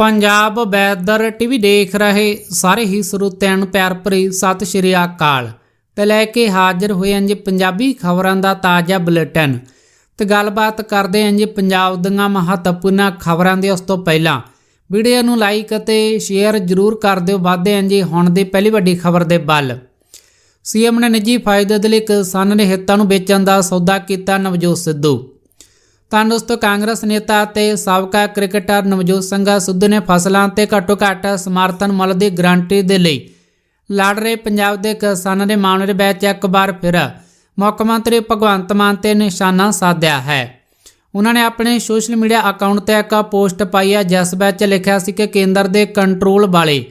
Punjab weather TV ਦੇਖ ਰਹੇ ਸਾਰੇ ਹੀ ਸਰੋਤਿਆਂ ਨੂੰ ਪਿਆਰ ਭਰੀ ਸਤਿ ਸ਼੍ਰੀ ਅਕਾਲ। ਤੇ ਲੈ ਕੇ ਹਾਜ਼ਰ ਹੋਏ ਹਾਂ ਜੀ ਪੰਜਾਬੀ ਖਬਰਾਂ ਦਾ ਤਾਜ਼ਾ ਬੁਲੇਟਿਨ। ਤੇ ਗੱਲਬਾਤ ਕਰਦੇ ਹਾਂ ਜੀ ਪੰਜਾਬ ਦੀਆਂ ਮਹੱਤਵਪੂਰਨ ਖਬਰਾਂ ਦੇ ਉਸ ਤੋਂ ਪਹਿਲਾਂ। ਵੀਡੀਓ ਨੂੰ ਲਾਈਕ ਅਤੇ ਸ਼ੇਅਰ ਜ਼ਰੂਰ ਕਰ ਦਿਓ। ਵਾਧੇ ਹਾਂ ਜੀ ਹੁਣ ਦੀ ਪਹਿਲੀ ਵੱਡੀ ਖਬਰ ਦੇ ਵੱਲ। ਸੀਐਮ ਨੇ ਨਿੱਜੀ ਫਾਇਦੇ ਦੇ ਲਈ ਕਿਸਾਨਾਂ ਦੇ ਹਿੱਤਾਂ ਨੂੰ ਵੇਚਣ ਦਾ ਸੌਦਾ ਕੀਤਾ ਨਵਜੋਤ ਸਿੱਧੂ। ਤਾਂ ਦੋਸਤੋ ਕਾਂਗਰਸ ਨੇਤਾ ਤੇ ਸਾਬਕਾ ਕ੍ਰਿਕਟਰ ਨਵਜੋਤ ਸਿੰਘਾ ਸਿੱਧੂ ਨੇ ਫਸਲਾਂ ਤੇ ਘੱਟੋ ਘੱਟ ਸਮਰਥਨ ਮੁੱਲ ਦੀ ਗਰੰਟੀ ਦੇ ਲਈ ਲੜ ਰਹੇ ਪੰਜਾਬ ਦੇ ਕਿਸਾਨਾਂ ਦੇ ਮਾਮਲੇ ਵਿੱਚ ਇੱਕ ਵਾਰ ਫਿਰ ਮੁੱਖ ਮੰਤਰੀ ਭਗਵੰਤ ਮਾਨ ਤੇ ਨਿਸ਼ਾਨਾ ਸਾਧਿਆ ਹੈ। ਉਹਨਾਂ ਨੇ ਆਪਣੇ ਸੋਸ਼ਲ ਮੀਡੀਆ ਅਕਾਊਂਟ ਤੇ ਇੱਕ ਪੋਸਟ ਪਾਈ ਹੈ, ਜਿਸ ਵਿੱਚ ਲਿਖਿਆ ਸੀ ਕਿ ਕੇਂਦਰ ਦੇ ਕੰਟਰੋਲ ਵਾਲੇ,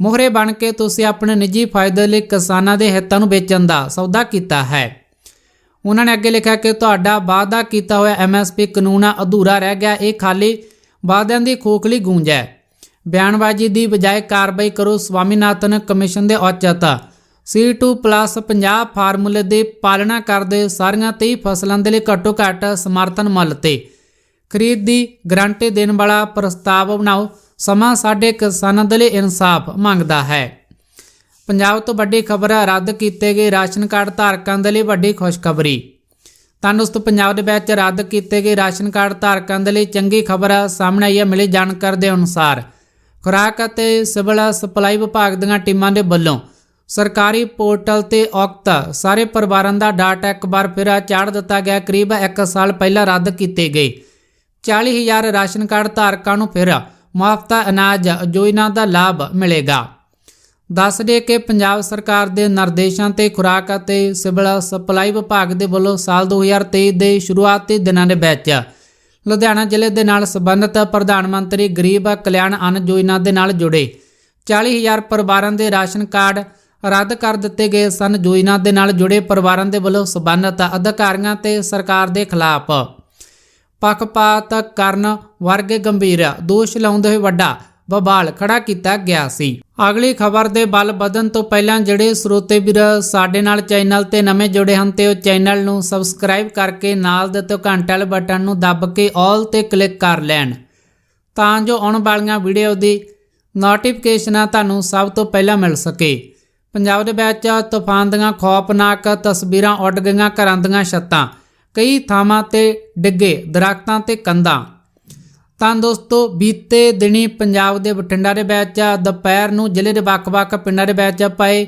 ਮੋਹਰੇ ਬਣ ਕੇ ਤੁਸੀਂ ਆਪਣੇ ਨਿੱਜੀ ਫਾਇਦੇ ਲਈ ਕਿਸਾਨਾਂ ਦੇ ਹਿੱਤਾਂ ਨੂੰ ਵੇਚਣ ਦਾ ਸੌਦਾ ਕੀਤਾ ਹੈ। ਉਹਨਾਂ ਨੇ ਅੱਗੇ ਲਿਖਿਆ ਕਿ ਤੁਹਾਡਾ ਵਾਅਦਾ ਕੀਤਾ ਹੋਇਆ ਐਮਐਸਪੀ ਕਾਨੂੰਨ ਅਧੂਰਾ ਰਹਿ ਗਿਆ, ਇਹ ਖਾਲੀ ਵਾਅਦਿਆਂ ਦੀ ਖੋਖਲੀ ਗੂੰਜ ਹੈ। ਬਿਆਨਬਾਜ਼ੀ ਦੀ ਬਜਾਏ ਕਾਰਵਾਈ ਕਰੋ ਸਵਾਮੀਨਾਥਨ ਕਮਿਸ਼ਨ ਦੇ ਔਚਿਤ। C2+50 ਫਾਰਮੂਲੇ ਦੀ ਪਾਲਣਾ ਕਰਦੇ ਸਾਰੀਆਂ 23 ਫਸਲਾਂ ਦੇ ਲਈ ਘੱਟੋ ਘੱਟ ਸਮਰਥਨ ਮੁੱਲ ਤੇ। ਖਰੀਦ ਦੀ ਗਰੰਟੀ ਦੇਣ ਵਾਲਾ ਪ੍ਰਸਤਾਵ ਬਣਾਓ। ਸਮਾਂ ਸਾਡੇ ਕਿਸਾਨਾਂ ਦੇ ਲਈ ਇਨਸਾਫ ਮੰਗਦਾ ਹੈ। ਪੰਜਾਬ ਤੋਂ ਵੱਡੀ ਖਬਰ ਹੈ ਰੱਦ ਕੀਤੇ ਗਏ ਰਾਸ਼ਨ ਕਾਰਡ ਧਾਰਕਾਂ ਦੇ ਲਈ ਵੱਡੀ ਖੁਸ਼ਖਬਰੀ। ਤਾਂ ਪੰਜਾਬ ਦੇ ਵਿੱਚ ਰੱਦ ਕੀਤੇ ਗਏ ਰਾਸ਼ਨ ਕਾਰਡ ਧਾਰਕਾਂ ਦੇ ਲਈ ਚੰਗੀ ਖਬਰ ਸਾਹਮਣੇ ਆਈ ਹੈ, ਮਿਲੀ ਜਾਣਕਾਰੀ ਦੇ ਅਨੁਸਾਰ। ਖੁਰਾਕ ਅਤੇ ਸਿਵਲ ਸਪਲਾਈ ਵਿਭਾਗ ਦੀਆਂ ਟੀਮਾਂ ਦੇ ਵੱਲੋਂ ਸਰਕਾਰੀ ਪੋਰਟਲ ਤੇ ਔਕਤ ਸਾਰੇ ਪਰਿਵਾਰਾਂ ਦਾ ਡਾਟਾ ਇੱਕ ਵਾਰ ਫਿਰ ਚਾੜ ਦਿੱਤਾ ਗਿਆ। ਕਰੀਬ 1 ਸਾਲ ਪਹਿਲਾਂ ਰੱਦ ਕੀਤੇ ਗਏ। 40000 ਰਾਸ਼ਨ ਕਾਰਡ ਧਾਰਕਾਂ ਨੂੰ ਫਿਰ ਮੁਫਤ ਅਨਾਜ ਯੋਜਨਾ ਦਾ ਲਾਭ ਮਿਲੇਗਾ। ਦੱਸ ਦੇ ਕਿ ਪੰਜਾਬ ਸਰਕਾਰ ਦੇ ਨਿਰਦੇਸ਼ਾਂ ਤੇ ਖੁਰਾਕ ਅਤੇ ਸਿਵਲ ਸਪਲਾਈ ਵਿਭਾਗ ਦੇ ਵੱਲੋਂ ਸਾਲ 2023 ਦੇ ਸ਼ੁਰੂਆਤੀ ਦਿਨਾਂ ਦੇ ਵਿੱਚ ਲੁਧਿਆਣਾ ਜ਼ਿਲ੍ਹੇ ਦੇ ਨਾਲ ਸੰਬੰਧਿਤ ਪ੍ਰਧਾਨ ਮੰਤਰੀ ਗਰੀਬ ਕਲਿਆਣ ਅੰਨ ਯੋਜਨਾ ਦੇ ਨਾਲ ਜੁੜੇ 40000 ਪਰਿਵਾਰਾਂ ਦੇ ਰਾਸ਼ਨ ਕਾਰਡ ਰੱਦ ਕਰ ਦਿੱਤੇ ਗਏ ਸਨ। ਯੋਜਨਾ ਦੇ ਨਾਲ ਜੁੜੇ ਪਰਿਵਾਰਾਂ ਦੇ ਵੱਲੋਂ ਸੰਬੰਧਿਤ ਅਧਿਕਾਰੀਆਂ ਤੇ ਸਰਕਾਰ ਦੇ ਖਿਲਾਫ ਪੱਖਪਾਤ ਕਰਨ ਵਰਗੇ ਗੰਭੀਰ ਦੋਸ਼ ਲਾਉਂਦੇ ਹੋਏ ਵੱਡਾ ਬਬਾਲ ਖੜਾ ਕੀਤਾ ਗਿਆ ਸੀ। ਅਗਲੀ ਖਬਰ ਦੇ ਬਲ ਵਧਣ ਤੋਂ ਪਹਿਲਾਂ ਜਿਹੜੇ ਸਰੋਤੇ ਵੀਰ ਸਾਡੇ ਨਾਲ ਚੈਨਲ ਤੇ ਨਵੇਂ ਜੁੜੇ ਹਨ ਤੇ ਉਹ ਚੈਨਲ ਨੂੰ ਸਬਸਕ੍ਰਾਈਬ ਕਰਕੇ ਨਾਲ ਦੇ ਤੋਂ ਘੰਟੇ ਵਾਲੇ ਬਟਨ ਨੂੰ ਦੱਬ ਕੇ ਆਲ ਤੇ ਕਲਿੱਕ ਕਰ ਲੈਣ। ਤਾਂ ਜੋ ਆਉਣ ਵਾਲੀਆਂ ਵੀਡੀਓ ਦੀ ਨੋਟੀਫਿਕੇਸ਼ਨਾਂ ਤੁਹਾਨੂੰ ਸਭ ਤੋਂ ਪਹਿਲਾਂ ਮਿਲ ਸਕੇ। ਪੰਜਾਬ ਦੇ ਵਿੱਚ ਤੂਫਾਨ ਦੀਆਂ ਖੌਫਨਾਕ ਤਸਵੀਰਾਂ ਉੱਡ ਗਈਆਂ ਘਰਾਂ ਦੀਆਂ ਛੱਤਾਂ। ਕਈ ਥਾਵਾਂ ਤੇ ਡਿੱਗੇ ਦਰਖਤਾਂ ਤੇ ਕੰਧਾਂ। ਤਾਂ ਦੋਸਤੋ, ਬੀਤੇ ਦਿਨੀ ਪੰਜਾਬ ਦੇ ਬਠਿੰਡਾ ਦੇ ਵਿੱਚ, ਦੁਪਹਿਰ ਨੂੰ ਜ਼ਿਲ੍ਹੇ ਦੇ ਵੱਖ-ਵੱਖ ਪਿੰਡਾਂ ਦੇ ਵਿੱਚ ਪਏ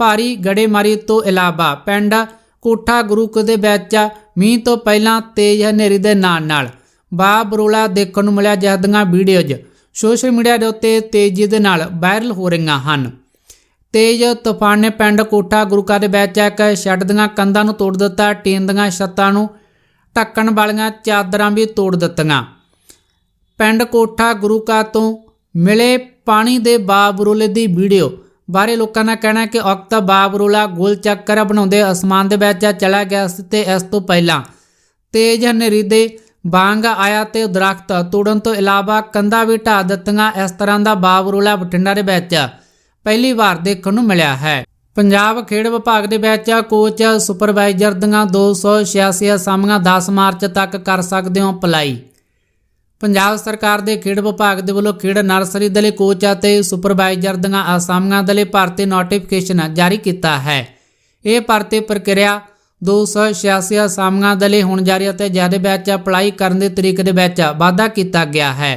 ਭਾਰੀ ਗੜੇਮਾਰੀ ਤੋਂ ਇਲਾਵਾ ਪਿੰਡ ਕੋਠਾ ਗੁਰੂਕ ਦੇ ਵਿੱਚ ਮੀਂਹ ਤੋਂ ਪਹਿਲਾਂ ਤੇਜ਼ ਹਨੇਰੀ ਦੇ ਨਾਲ ਨਾਲ ਬਾਬਰੋਲਾ ਦੇਖਣ ਨੂੰ ਮਿਲਿਆ, ਜਿਸ ਦੀਆਂ ਵੀਡੀਓਜ਼ ਸੋਸ਼ਲ ਮੀਡੀਆ ਦੇ ਉੱਤੇ ਤੇਜ਼ੀ ਦੇ ਨਾਲ ਵਾਇਰਲ ਹੋ ਰਹੀਆਂ ਹਨ। ਤੇਜ਼ ਤੂਫਾਨ ਨੇ ਪਿੰਡ ਕੋਠਾ ਗੁਰੂਕਾ ਦੇ ਵਿੱਚ ਇੱਕ ਛੱਡ ਦੀਆਂ ਕੰਧਾਂ ਨੂੰ ਤੋੜ ਦਿੱਤਾ, ਟੀਨ ਦੀਆਂ ਛੱਤਾਂ ਨੂੰ ਢੱਕਣ ਵਾਲੀਆਂ ਚਾਦਰਾਂ ਵੀ ਤੋੜ ਦਿੱਤੀਆਂ। ਪਿੰਡ ਕੋਠਾ ਗੁਰੂਕਾ ਤੋਂ ਮਿਲੇ ਪਾਣੀ ਦੇ ਬਾਬਰੂਲੇ ਦੀ ਵੀਡੀਓ ਬਾਰੇ ਲੋਕਾਂ ਦਾ ਕਹਿਣਾ ਕਿ ਔਕਤਾ ਬਾਬਰੂਲਾ ਗੋਲ ਚੱਕਰ ਬਣਾਉਂਦੇ ਅਸਮਾਨ ਦੇ ਵਿੱਚ ਚਲਾ ਗਿਆ ਸੀ ਤੇ ਇਸ ਤੋਂ ਪਹਿਲਾਂ ਤੇਜ਼ ਹਨੇਰੀ ਦੇ ਬਾਂਗ ਆਇਆ ਤੇ ਦਰਖਤ ਤੋੜਨ ਤੋਂ ਇਲਾਵਾ ਕੰਧਾਂ ਵੀ ਢਾਹ ਦਿੱਤੀਆਂ, ਇਸ ਤਰ੍ਹਾਂ ਦਾ ਬਾਬਰੂਲਾ ਬਠਿੰਡਾ ਦੇ ਵਿੱਚ ਪਹਿਲੀ ਵਾਰ ਦੇਖਣ ਨੂੰ ਮਿਲਿਆ ਹੈ। ਪੰਜਾਬ ਖੇਡ ਵਿਭਾਗ ਦੇ ਵਿੱਚ ਕੋਚ ਸੁਪਰਵਾਈਜ਼ਰ ਦੀਆਂ 286 ਅਸਾਮੀਆਂ 10 ਮਾਰਚ ਤੱਕ ਕਰ ਸਕਦੇ ਹੋ ਅਪਲਾਈ ਪੰਜਾਬ ਸਰਕਾਰ ਦੇ ਖੇਡ ਵਿਭਾਗ ਦੇ ਵੱਲੋਂ ਖੇਡ ਨਰਸਰੀ ਦੇ ਲਈ ਕੋਚ ਅਤੇ ਸੁਪਰਵਾਈਜ਼ਰ ਦੀਆਂ ਅਸਾਮੀਆਂ ਦੇ ਲਈ ਭਰਤੀ ਨੋਟੀਫਿਕੇਸ਼ਨ ਜਾਰੀ ਕੀਤਾ ਹੈ। ਇਹ ਭਰਤੀ ਪ੍ਰਕਿਰਿਆ 286 ਅਸਾਮੀਆਂ ਦੇ ਲਈ ਹੁਣ ਜਾਰੀ ਅਤੇ ਜਿਹਦੇ ਵਿੱਚ ਅਪਲਾਈ ਕਰਨ ਦੇ ਤਰੀਕ ਦੇ ਵਿੱਚ ਵਾਧਾ ਕੀਤਾ ਗਿਆ ਹੈ।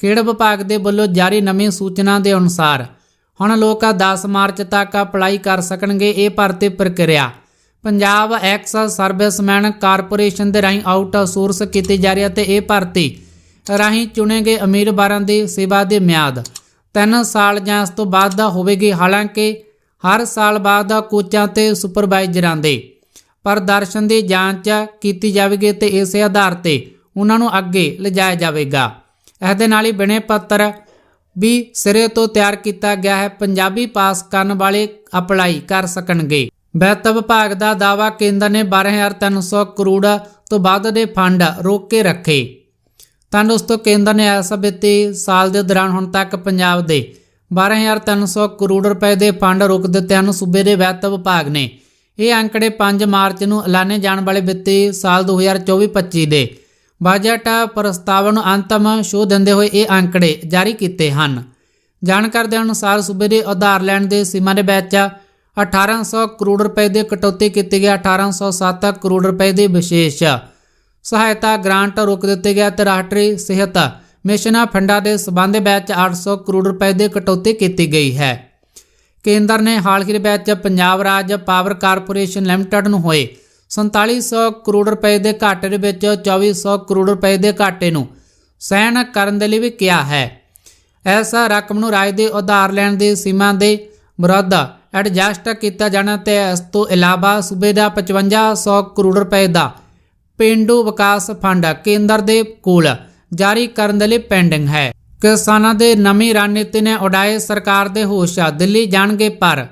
ਖੇਡ ਵਿਭਾਗ ਦੇ ਵੱਲੋਂ ਜਾਰੀ ਨਵੀਂ ਸੂਚਨਾ ਦੇ ਅਨੁਸਾਰ ਹੁਣ ਲੋਕ 10 ਮਾਰਚ ਤੱਕ ਅਪਲਾਈ ਕਰ ਸਕਣਗੇ ਇਹ ਭਰਤੀ ਪ੍ਰਕਿਰਿਆ। ਪੰਜਾਬ ਐਕਸ ਸਰਵਿਸਮੈਨ ਕਾਰਪੋਰੇਸ਼ਨ ਦੇ ਰਾਹੀਂ ਆਊਟਸੋਰਸ ਕੀਤੀ ਜਾ ਰਹੀ ਹੈ ਤੇ ਇਹ ਭਰਤੀ ਰਾਹੀਂ ਚੁਣੇ ਗਏ ਉਮੀਦਵਾਰਾਂ ਦੀ ਸੇਵਾ ਦੀ ਮਿਆਦ। 3 ਸਾਲ ਜਾਂ ਇਸ ਤੋਂ ਬਾਅਦ ਦਾ ਹੋਵੇਗੀ। ਹਾਲਾਂਕਿ ਹਰ ਸਾਲ ਬਾਅਦ ਦਾ ਕੋਚਾਂ ਤੇ ਸੁਪਰਵਾਈਜ਼ਰਾਂ ਦੇ ਪ੍ਰਦਰਸ਼ਨ ਦੀ ਜਾਂਚ ਕੀਤੀ ਜਾਵੇਗੀ ਤੇ ਇਸੇ ਆਧਾਰ ਤੇ ਉਹਨਾਂ ਨੂੰ ਅੱਗੇ ਲਿਜਾਇਆ ਜਾਵੇਗਾ। ਇਸ ਦੇ ਨਾਲ ਹੀ ਬਣੇ ਪੱਤਰ ਵੀ ਸਿਰੇ ਤੋਂ ਤਿਆਰ ਕੀਤਾ ਗਿਆ ਹੈ। ਪੰਜਾਬੀ ਪਾਸ ਕਰਨ ਵਾਲੇ ਅਪਲਾਈ ਕਰ ਸਕਣਗੇ। ਵਿੱਤ ਵਿਭਾਗ ਦਾ ਦਾਵਾ ਕੇਂਦਰ ਨੇ 12300 ਕਰੋੜ ਤੋਂ ਵੱਧ ਦੇ ਫੰਡ ਰੋਕ ਕੇ ਰੱਖੇ। ਤਾਂ ਦੋਸਤੋ ਕੇਂਦਰ ਨੇ, ਇਸ ਵਿੱਤੀ ਸਾਲ ਦੇ ਦੌਰਾਨ ਹੁਣ ਤੱਕ ਪੰਜਾਬ ਦੇ 12300 ਕਰੋੜ ਰੁਪਏ ਦੇ ਫੰਡ ਰੋਕ ਦਿੱਤੇ ਹਨ ਸੂਬੇ ਦੇ ਵਿੱਤ ਵਿਭਾਗ ਨੇ। ਇਹ ਅੰਕੜੇ 5 ਮਾਰਚ ਨੂੰ ਐਲਾਨੇ ਜਾਣ ਵਾਲੇ ਵਿੱਤੀ ਸਾਲ 2024-25 ਦੇ ਬਜਟ ਪ੍ਰਸਤਾਵ ਨੂੰ ਅੰਤਮ ਸ਼ੋਅ ਦਿੰਦੇ ਹੋਏ ਇਹ ਅੰਕੜੇ ਜਾਰੀ ਕੀਤੇ ਹਨ। ਜਾਣਕਾਰੀ ਦੇ ਅਨੁਸਾਰ ਸੂਬੇ ਦੇ ਆਧਾਰ ਲੈਣ ਦੇ ਸੀਮਾ ਦੇ ਵਿੱਚ 1800 ਕਰੋੜ ਰੁਪਏ ਦੀ ਕਟੌਤੀ ਕੀਤੀ ਗਈ 1807 ਕਰੋੜ ਰੁਪਏ ਦੀ ਵਿਸ਼ੇਸ਼ ਸਹਾਇਤਾ ਗ੍ਰਾਂਟ ਰੋਕ ਦਿੱਤੇ ਗਿਆ ਤੇ ਰਾਸ਼ਟਰੀ ਸਿਹਤ ਮਿਸ਼ਨ ਫੰਡਾਂ ਦੇ ਸਬੰਧ ਵਿੱਚ 800 ਕਰੋੜ ਰੁਪਏ ਦੀ ਕਟੌਤੀ ਕੀਤੀ ਗਈ ਹੈ। ਕੇਂਦਰ ਨੇ ਹਾਲ ਹੀ ਵਿੱਚ Punjab Raj power corporation limited ਨੂੰ ਹੋਏ 4700 ਕਰੋੜ ਰੁਪਏ ਦੇ ਘਾਟੇ ਦੇ ਵਿੱਚ 2400 ਕਰੋੜ ਰੁਪਏ ਦੇ ਘਾਟੇ ਨੂੰ ਸਹਿਣ ਕਰਨ ਦੇ ਲਈ ਵੀ ਕਿਹਾ ਹੈ। ਐਸਾ ਰਕਮ ਨੂੰ ਰਾਜ ਦੇ ਉਧਾਰ ਲੈਣ ਦੀ ਸੀਮਾ ਦੇ ਵਿਰੁੱਧ ਐਡਜਸਟ ਕੀਤਾ ਜਾਣਾ ਤੇ ਇਸ ਤੋਂ ਇਲਾਵਾ ਸੂਬੇ ਦਾ 5500 ਕਰੋੜ ਰੁਪਏ ਦਾ ਪੇਂਡੂ ਵਿਕਾਸ ਫੰਡ ਕੇਂਦਰ ਦੇ ਕੋਲ ਜਾਰੀ ਕਰਨ ਦੇ ਲਈ ਪੈਂਡਿੰਗ ਹੈ। ਕਿਸਾਨਾਂ ਦੇ ਨਵੀਂ ਰਣਨੀਤੀ ਨੇ ਉਡਾਏ ਸਰਕਾਰ ਦੇ ਹੋਸ਼ ਦਿੱਲੀ ਜਾਣਗੇ ਪਰ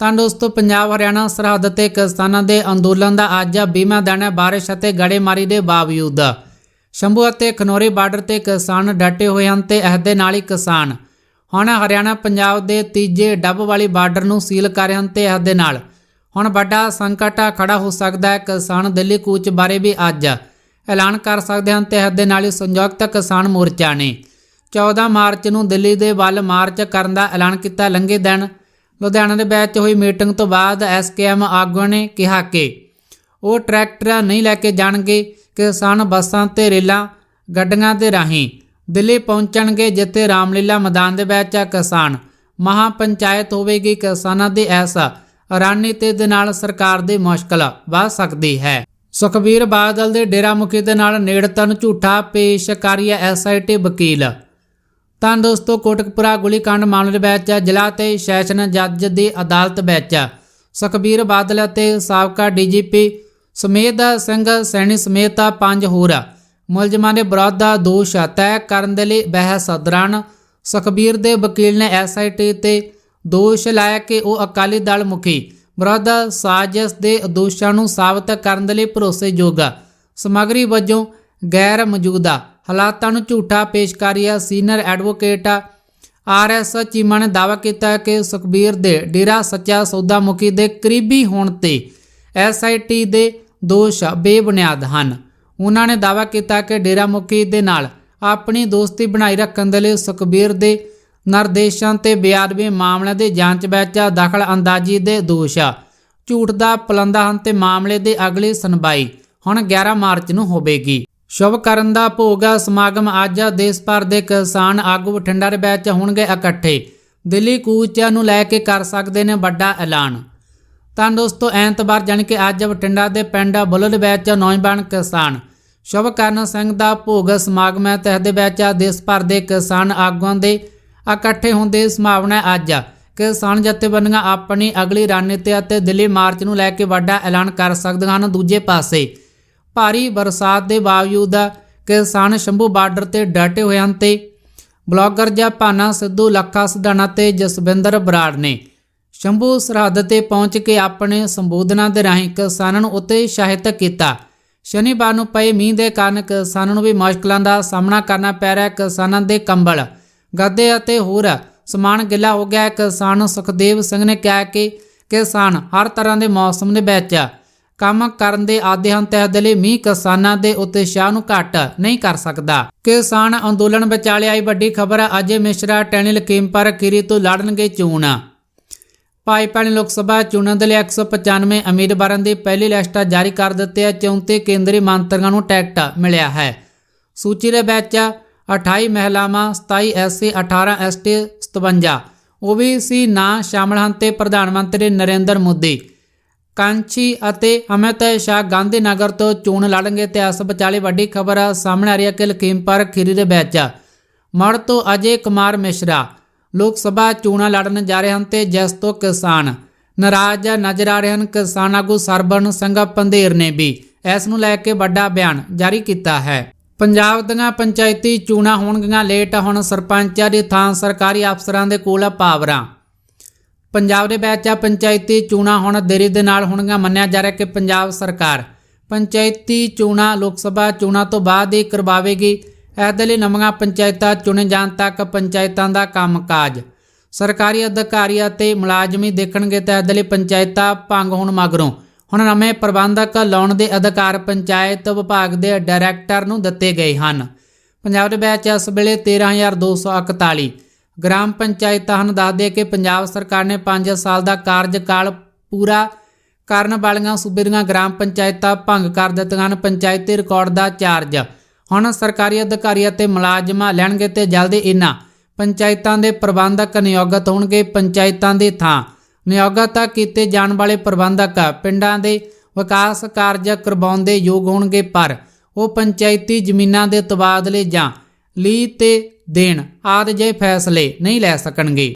ਤਾਂ ਦੋਸਤੋ ਪੰਜਾਬ, ਹਰਿਆਣਾ ਸਰਹੱਦ ਤੇ ਕਿਸਾਨਾਂ ਦੇ ਅੰਦੋਲਨ ਦਾ ਅੱਜ ਬੀਮਾ ਦਿਨ ਹੈ ਬਾਰਿਸ਼ ਅਤੇ ਗੜੇਮਾਰੀ ਦੇ ਬਾਵਜੂਦ ਸ਼ੰਭੂ ਅਤੇ ਖਨੌਰੀ ਬਾਰਡਰ ਤੇ ਕਿਸਾਨ ਡਟੇ ਹੋਏ ਹਨ ਤੇ ਇਹਦੇ ਨਾਲ ਹੀ ਕਿਸਾਨ ਹੁਣ ਹਰਿਆਣਾ, ਪੰਜਾਬ ਦੇ ਤੀਜੇ ਡੱਬ ਵਾਲੀ ਬਾਰਡਰ ਨੂੰ ਸੀਲ ਕਰ ਰਹੇ ਹਨ ਤੇ ਇਹਦੇ ਨਾਲ ਹੁਣ ਵੱਡਾ ਸੰਕਟ ਖੜਾ ਹੋ ਸਕਦਾ ਹੈ ਕਿਸਾਨ ਦਿੱਲੀ ਕੂਚ ਬਾਰੇ ਵੀ ਅੱਜ ਐਲਾਨ ਕਰ ਸਕਦੇ ਹਨ ਤੇ ਇਸ ਦੇ ਨਾਲ ਹੀ ਸੰਯੁਕਤ ਕਿਸਾਨ ਮੋਰਚਾ ਨੇ। 14 ਮਾਰਚ ਨੂੰ ਦਿੱਲੀ ਦੇ ਵੱਲ ਮਾਰਚ ਕਰਨ ਦਾ ਐਲਾਨ ਕੀਤਾ ਲੰਘੇ ਦਿਨ। ਲੁਧਿਆਣਾ ਦੇ ਵਿੱਚ ਹੋਈ ਮੀਟਿੰਗ ਤੋਂ ਬਾਅਦ ਐਸਕੇਐਮ ਆਗੂਆਂ ਨੇ ਕਿਹਾ ਕਿ ਉਹ ਟਰੈਕਟਰ ਨਹੀਂ ਲੈ ਕੇ ਜਾਣਗੇ, ਕਿਸਾਨ ਬੱਸਾਂ ਤੇ ਰੇਲਾਂ, ਗੱਡੀਆਂ ਦੇ ਰਾਹੀਂ ਦਿੱਲੀ ਪਹੁੰਚਣਗੇ, ਜਿੱਥੇ ਰਾਮਲੀਲਾ ਮੈਦਾਨ ਦੇ ਵਿੱਚ ਕਿਸਾਨ ਮਹਾ ਪੰਚਾਇਤ ਹੋਵੇਗੀ। ਕਿਸਾਨਾਂ ਦੀ ਐਸਾ ਰਣਨੀਤੀ ਦੇ ਨਾਲ ਸਰਕਾਰ ਦੀ ਮੁਸ਼ਕਲ ਵੱਧ ਸਕਦੀ ਹੈ। ਸੁਖਬੀਰ ਬਾਦਲ ਦੇ ਡੇਰਾ ਮੁਖੀ ਦੇ ਨਾਲ ਨੇੜਤਨ ਝੂਠਾ ਪੇਸ਼ ਕਰੀਆ ਐਸਆਈਟੀ ਵਕੀਲ। ਤਾਂ ਦੋਸਤੋ ਕੋਟਕਪੁਰਾ ਗੋਲੀकांड ਮਾਮਲੇ ਵਿੱਚ ਜ਼ਿਲ੍ਹਾ ਤੇ ਸੈਸ਼ਨ ਜੱਜ ਦੀ ਅਦਾਲਤ ਵਿੱਚ ਸੁਖਬੀਰ ਬਾਦਲ ਅਤੇ ਸਾਬਕਾ ਡੀਜੀਪੀ ਸਮੇਤ ਸਿੰਘ ਸੈਣੀ ਸਮੇਤ ਪੰਜ ਹੋਰ ਮੁਲਜ਼ਮਾਂ ਦੇ ਵਿਰੁੱਧ ਦੋਸ਼ ਤੈਅ ਕਰਨ ਦੇ ਲਈ ਬਹਿਸ ਦੌਰਾਨ ਸੁਖਬੀਰ ਦੇ ਵਕੀਲ ਨੇ ਐਸਆਈਟੀ ਤੇ ਦੋਸ਼ ਲਾਇਆ ਕਿ ਉਹ ਅਕਾਲੀ ਦਲ ਮੁਖੀ ਵਿਰੁੱਧ ਸਾਜ਼ਿਸ਼ ਦੇ ਦੋਸ਼ਾਂ ਨੂੰ ਸਾਬਤ ਕਰਨ ਦੇ ਲਈ ਭਰੋਸੇਯੋਗ ਸਮੱਗਰੀ ਵਜੋਂ ਗੈਰ ਮੌਜੂਦਾ ਹਾਲਾਤਾਂ ਨੂੰ ਝੂਠਾ ਪੇਸ਼ ਕਰ ਰਿਹਾ senior advocate R S Cheema ਨੇ ਦਾਅਵਾ ਕੀਤਾ ਕਿ ਸੁਖਬੀਰ ਦੇ ਡੇਰਾ ਸੱਚਾ ਸੌਦਾ ਮੁਖੀ ਦੇ ਕਰੀਬੀ ਹੋਣ ਤੇ ਐਸਆਈਟੀ ਦੇ ਦੋਸ਼ ਬੇਬੁਨਿਆਦ ਹਨ। ਉਹਨਾਂ ਨੇ ਦਾਅਵਾ ਕੀਤਾ ਕਿ ਡੇਰਾ ਮੁਖੀ ਦੇ ਨਾਲ ਆਪਣੀ ਦੋਸਤੀ ਬਣਾਈ ਰੱਖਣ ਦੇ ਲਈ ਸੁਖਬੀਰ ਦੇ ਨਿਰਦੇਸ਼ਾਂ ਤੇ ਬੇਅਦਬੀ ਮਾਮਲਿਆਂ ਦੀ ਜਾਂਚ ਵਿੱਚ ਦਖਲ ਅੰਦਾਜ਼ੀ ਦੇ ਦੋਸ਼। ਝੂਠ ਦਾ ਪਲੰਦਾ ਹਨ ਤੇ ਮਾਮਲੇ ਦੀ ਅਗਲੀ ਸੁਣਵਾਈ ਹੁਣ 11 ਮਾਰਚ ਨੂੰ ਹੋਵੇਗੀ। ਸ਼ੁਭ ਕਰਨ ਦਾ ਭੋਗ ਸਮਾਗਮ ਅੱਜ ਦੇਸ਼ ਭਰ ਦੇ ਕਿਸਾਨ ਆਗੂ ਬਠਿੰਡਾ ਦੇ ਵਿੱਚ ਹੋਣਗੇ ਇਕੱਠੇ। ਦਿੱਲੀ, ਕੂਚ ਨੂੰ ਲੈ ਕੇ ਕਰ ਸਕਦੇ ਨੇ ਵੱਡਾ ਐਲਾਨ। ਤਾਂ ਦੋਸਤੋ, ਐਤਵਾਰ ਜਾਣੀ ਕਿ ਅੱਜ ਬਠਿੰਡਾ ਦੇ ਪਿੰਡ ਬੁੱਲਰ ਵਿੱਚ ਨੌਜਵਾਨ ਕਿਸਾਨ ਸ਼ੁਭਕਰਨ ਸਿੰਘ ਦਾ ਭੋਗ ਸਮਾਗਮ ਹੈ। ਤਹਿ ਦੇ ਵਿੱਚ ਦੇਸ਼ ਭਰ ਦੇ ਕਿਸਾਨ ਆਗੂਆਂ ਦੇ ਇਕੱਠੇ ਹੋਣ ਦੀ ਸੰਭਾਵਨਾ ਹੈ ਅੱਜ ਕਿਸਾਨ ਜਥੇਬੰਦੀਆਂ ਆਪਣੀ ਅਗਲੀ ਰਣਨੀਤੀ ਅਤੇ ਦਿੱਲੀ ਮਾਰਚ ਨੂੰ ਲੈ ਕੇ ਵੱਡਾ ਐਲਾਨ ਕਰ ਸਕਦੀਆਂ ਹਨ। ਦੂਜੇ ਪਾਸੇ, ਭਾਰੀ ਬਰਸਾਤ ਦੇ ਬਾਵਜੂਦ ਕਿਸਾਨ ਸ਼ੰਭੂ ਬਾਰਡਰ ਤੇ ਡਟੇ ਹੋਏ ਹਨ ਤੇ ਬਲੌਗਰ ਜਪਾਨਾ ਸਿੱਧੂ, ਲੱਖਾ ਸਿਧਾਣਾ ਤੇ ਜਸਵਿੰਦਰ ਬਰਾੜ ਨੇ ਸ਼ੰਭੂ ਸਰਹੱਦ ਤੇ ਪਹੁੰਚ ਕੇ ਆਪਣੇ ਸੰਬੋਧਨਾਂ ਦੇ ਰਾਹੀਂ ਕਿਸਾਨਾਂ ਨੂੰ ਉਤਸ਼ਾਹਿਤ ਕੀਤਾ। ਸ਼ਨੀਵਾਰ ਨੂੰ ਪਏ ਮੀਂਹ ਦੇ ਕਾਰਨ ਕਿਸਾਨਾਂ ਨੂੰ ਵੀ ਮੁਸ਼ਕਲਾਂ ਦਾ ਸਾਹਮਣਾ ਕਰਨਾ ਪੈ ਰਿਹਾ ਕਿਸਾਨਾਂ ਦੇ ਕੰਬਲ ਗੱਦੇ ਅਤੇ ਹੋਰ ਸਮਾਨ ਗਿੱਲਾ ਹੋ ਗਿਆ। ਕਿਸਾਨ ਸੁਖਦੇਵ ਸਿੰਘ ਨੇ ਕਿਹਾ ਕਿ ਕਿਸਾਨ ਹਰ ਤਰ੍ਹਾਂ ਦੇ ਮੌਸਮ ਦੇ ਵਿੱਚ ਕੰਮ ਕਰਨ ਦੇ ਆਦੇ ਹਨ, ਤਹਿ ਦੇ ਲਈ ਮੀਂਹ ਕਿਸਾਨਾਂ ਦੇ ਉਤਸ਼ਾਹ ਨੂੰ ਘਟ ਨਹੀਂ ਕਰ ਸਕਦਾ। ਕਿਸਾਨ ਅੰਦੋਲਨ ਵਿਚਾਲੇ ਆਈ ਵੱਡੀ ਖਬਰ ਅਜੇ ਮਿਸ਼ਰਾ ਟੈਣੀ ਲਕੀਮਪੁਰ ਖੀਰੀ ਤੋਂ ਲੜਨਗੇ ਚੋਣ। ਭਾਈਪਾਣੀ ਲੋਕ ਸਭਾ ਚੋਣਾਂ ਦੇ ਲਈ 195 ਉਮੀਦਵਾਰਾਂ ਦੀ ਪਹਿਲੀ ਲਿਸਟ ਜਾਰੀ ਕਰ ਦਿੱਤੀ ਹੈ। 34 ਕੇਂਦਰੀ ਮੰਤਰੀਆਂ ਨੂੰ ਟਿਕਟ ਮਿਲਿਆ ਹੈ। ਸੂਚੀ ਦੇ ਵਿੱਚ 28 ਮਹਿਲਾਵਾਂ 27 ਐਸਸੀ 18 ਐਸਟੀ 57 ਓਬੀਸੀ ਨਾਂ ਸ਼ਾਮਲ ਹਨ ਤੇ ਪ੍ਰਧਾਨ ਮੰਤਰੀ ਨਰਿੰਦਰ ਮੋਦੀ। ਕਾਂਚੀ ਅਤੇ ਅਮਿਤ ਸ਼ਾਹ ਗਾਂਧੀ ਨਗਰ ਤੋਂ ਚੋਣ ਲੜਨਗੇ ਤੇ ਇਸ ਵਿਚਾਲੇ ਵੱਡੀ ਖਬਰ ਸਾਹਮਣੇ ਆ ਰਹੀ ਹੈ ਕਿ ਲਖੀਮਪੁਰ ਖੀਰੀ ਦੇ ਵਿੱਚ ਮੜ ਤੋਂ ਅਜੇ ਕੁਮਾਰ ਮਿਸ਼ਰਾ। ਲੋਕ ਸਭਾ ਚੋਣਾਂ ਲੜਨ ਜਾ ਰਹੇ ਹਨ ਤੇ ਜਿਸ ਤੋਂ ਕਿਸਾਨ ਨਾਰਾਜ਼ ਨਜ਼ਰ ਆ ਰਹੇ ਹਨ, ਕਿਸਾਨ ਆਗੂ ਸਰਬਨ ਸਿੰਘ ਪੰਧੇਰ ਨੇ ਵੀ ਇਸ ਨੂੰ ਲੈ ਕੇ ਵੱਡਾ ਬਿਆਨ ਜਾਰੀ ਕੀਤਾ ਹੈ। ਪੰਜਾਬ ਦੀਆਂ ਪੰਚਾਇਤੀ ਚੋਣਾਂ ਹੋਣਗੀਆਂ, ਲੇਟ ਹੁਣ ਸਰਪੰਚਾਂ ਦੀ ਥਾਂ ਸਰਕਾਰੀ ਅਫਸਰਾਂ ਦੇ ਕੋਲ ਪਾਵਰਾਂ। ਪੰਜਾਬ ਦੇ ਵਿੱਚ ਪੰਚਾਇਤੀ ਚੋਣਾਂ ਹੁਣ ਦੇਰੀ ਦੇ ਨਾਲ ਹੋਣਗੀਆਂ, ਮੰਨਿਆ ਜਾ ਰਿਹਾ ਕਿ ਪੰਜਾਬ ਸਰਕਾਰ ਪੰਚਾਇਤੀ ਚੋਣਾਂ ਲੋਕ ਸਭਾ ਚੋਣਾਂ ਤੋਂ ਬਾਅਦ ਹੀ ਕਰਵਾਵੇਗੀ। ਇਸ ਲਈ ਨਵੀਆਂ ਪੰਚਾਇਤਾਂ ਚੁਣੇ ਜਾਣ ਤੱਕ ਪੰਚਾਇਤਾਂ ਦਾ ਕੰਮਕਾਜ। ਸਰਕਾਰੀ ਅਧਿਕਾਰੀ ਅਤੇ ਮੁਲਾਜ਼ਮੀ ਦੇਖਣਗੇ ਤਾਂ ਇਸ ਲਈ ਪੰਚਾਇਤਾਂ ਭੰਗ ਹੋਣ ਮਗਰੋਂ ਹੁਣ ਨਵੇਂ ਪ੍ਰਬੰਧਕ ਲਾਉਣ ਦੇ ਅਧਿਕਾਰ ਪੰਚਾਇਤ ਵਿਭਾਗ ਦੇ ਡਾਇਰੈਕਟਰ ਨੂੰ ਦਿੱਤੇ ਗਏ ਹਨ। ਪੰਜਾਬ ਦੇ ਵਿੱਚ ਇਸ ਵੇਲੇ 13241 ਗ੍ਰਾਮ ਪੰਚਾਇਤਾਂ ਹਨ। ਦੱਸਦੇ ਕਿ ਪੰਜਾਬ ਸਰਕਾਰ ਨੇ 5 ਸਾਲ ਦਾ ਕਾਰਜਕਾਲ ਪੂਰਾ ਕਰਨ ਵਾਲੀਆਂ ਸੂਬੇ ਦੀਆਂ ਗ੍ਰਾਮ ਪੰਚਾਇਤਾਂ ਭੰਗ ਕਰ ਦਿੱਤੀਆਂ ਹਨ। ਪੰਚਾਇਤੀ ਰਿਕਾਰਡ ਦਾ ਚਾਰਜ ਹੁਣ ਸਰਕਾਰੀ ਅਧਿਕਾਰੀ ਅਤੇ ਮੁਲਾਜ਼ਮਾਂ ਲੈਣਗੇ ਤੇ ਜਲਦੀ ਇਹਨਾਂ ਪੰਚਾਇਤਾਂ ਦੇ ਪ੍ਰਬੰਧਕ ਨਿਯੋਗਤ ਹੋਣਗੇ ਪੰਚਾਇਤਾਂ ਦੀ ਥਾਂ। ਨਿਯੋਗਾ ਨਿਯੋਗਤ ਕੀਤੇ ਜਾਣ ਵਾਲੇ ਪ੍ਰਬੰਧਕ ਪਿੰਡਾਂ ਦੇ ਵਿਕਾਸ ਕਾਰਜ ਕਰਵਾਉਣ ਦੇ ਯੋਗ ਹੋਣਗੇ, ਪਰ ਉਹ ਪੰਚਾਇਤੀ ਜ਼ਮੀਨਾਂ ਦੇ ਤਬਾਦਲੇ ਜਾਂ ਲੀ ਤੇ ਦੇਣ ਆਦਿ ਜਿਹੇ ਫੈਸਲੇ ਨਹੀਂ ਲੈ ਸਕਣਗੇ।